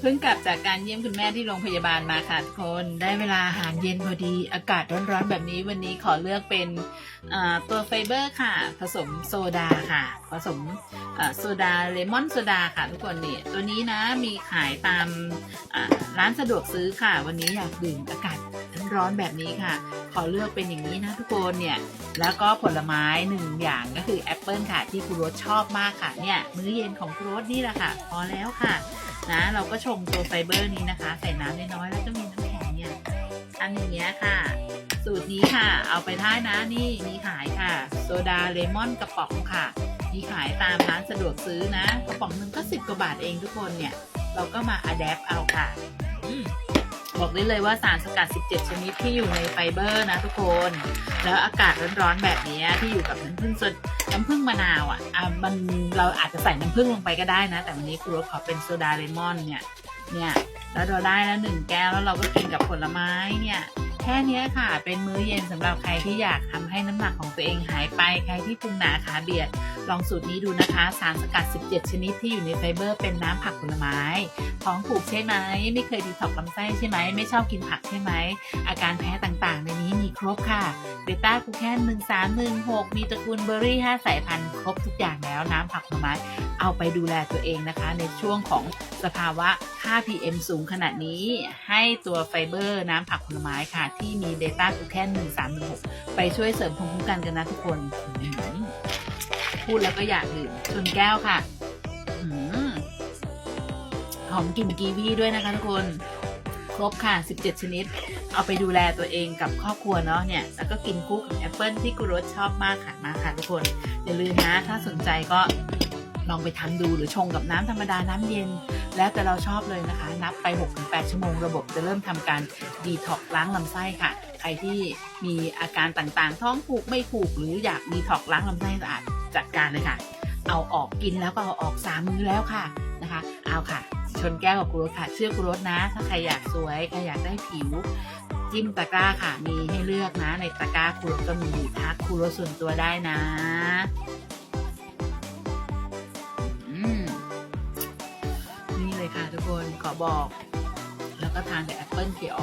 เพิ่งกลับจากการเยี่ยมคุณแม่ที่โรงพยาบาลมาค่ะทุกคน ได้เวลาอาหารเย็นพอดี อากาศร้อนๆแบบนี้วันนี้ขอเลือกเป็นตัวไฟเบอร์ค่ะ ผสมโซดาค่ะ ผสมโซดาเลมอนโซดาค่ะทุกคนนี่ตัวนี้นะมีขายตามร้านสะดวกซื้อค่ะ วันนี้อยากดื่มอากาศร้อนแบบนี้ค่ะ ขอเลือกเป็นอย่างนี้นะทุกคนเนี่ย แล้วก็ผลไม้หนึ่งอย่างก็คือแอปเปิลค่ะที่ครูรสชอบมากค่ะเนี่ยมื้อเย็นของครูรสนี่แหละค่ะ พอแล้วค่ะ นะ เราก็ชงตัวไฟเบอร์นี้นะคะ ใส่น้ำน้อยๆแล้วก็มีน้ำแข็งเนี่ยอันอย่างเงี้ยค่ะ สูตรนี้ค่ะ เอาไปได้นะนี่มีขายค่ะ โซดาเลมอนกระป๋องค่ะ มีขายตามร้านสะดวกซื้อนะ กระป๋องหนึ่งก็สิบกว่าบาทเองทุกคนเนี่ย เราก็มาอัดแอปเอาค่ะ อืม บอกได้เลยว่าสารสกัด 17 ชนิดที่อยู่ในไฟเบอร์นะทุกคน แล้วอากาศร้อนๆแบบนี้ที่อยู่กับน้ำผึ้งสดน้ำผึ้งมะนาวอะอะมันเราอาจจะใส่น้ำผึ้งลงไปก็ได้นะ แต่วันนี้ครูขอเป็นโซดาเลมอนเนี่ยเนี่ยแล้วเราได้แล้วหนึ่งแก้วแล้วเราก็กินกับผลไม้เนี่ยแค่นี้ค่ะเป็นมื้อเย็นสำหรับใครที่อยากทำให้น้ำหนักของตัวเองหายไปใครที่พุงหนาขาเบียด ลองสูตรนี้ดูนะคะ สารสกัด 17 ชนิดที่อยู่ในไฟเบอร์เป็นน้ำผักผลไม้ ท้องผูกใช่ไหม ไม่เคยดีท็อกซ์ลำไส้ใช่ไหม ไม่ชอบกินผักใช่ไหม อาการแพ้ต่างๆ ในนี้มีครบค่ะเบต้าคูแคนหนึ่งสามหนึ่งหกมีตระกูลเบอร์รี่ห้าสายพันธุ์ครบทุกอย่างแล้วน้ำผักผลไม้เอาไปดูแลตัวเองนะคะ ในช่วงของสภาวะค่า PM สูงขนาดนี้ให้ตัวไฟเบอร์น้ำผักผลไม้ค่ะ ที่มีเบต้าคูแคนหนึ่งสามหนึ่งหกไปช่วยเสริมภูมิคุ้มกันกันนะทุกคน พูดแล้วก็อยากดื่มชนแก้วค่ะหอหอมกลิ่นกีวีด้วยนะคะทุกคน ครบค่ะ 17 ชนิด เอาไปดูแลตัวเองกับครอบครัวเนาะเนี่ย แล้วก็กินคู่กับแอปเปิลที่กุรสชอบมากค่ะมาค่ะทุกคน อย่าลืมนะ ถ้าสนใจก็ลองไปทำดูหรือชงกับน้ำธรรมดาน้ำเย็น แล้วแต่เราชอบเลยนะคะ นับไป 6-8 ชั่วโมงระบบจะเริ่มทำการดีท็อกล้างลำไส้ค่ะ ใครที่มีอาการต่างๆ ท้องผูกไม่ผูกหรืออยากดีท็อกล้างลำไส้สะอาด จัดการเลยค่ะ เอาออกกินแล้วก็เอาออกสามมื้อแล้วค่ะนะคะ เอาค่ะ ชนแก้วกับกุรสค่ะ เชื่อกุรสนะ ถ้าใครอยากสวยใครอยากได้ผิว จิ้มตะกร้าค่ะ มีให้เลือกนะ ในตะกร้าคุรสก็มีทักคุรสส่วนตัวได้นะอืมนี่เลยค่ะทุกคนขอบอก แล้วก็ทานกับแอปเปิลเขียว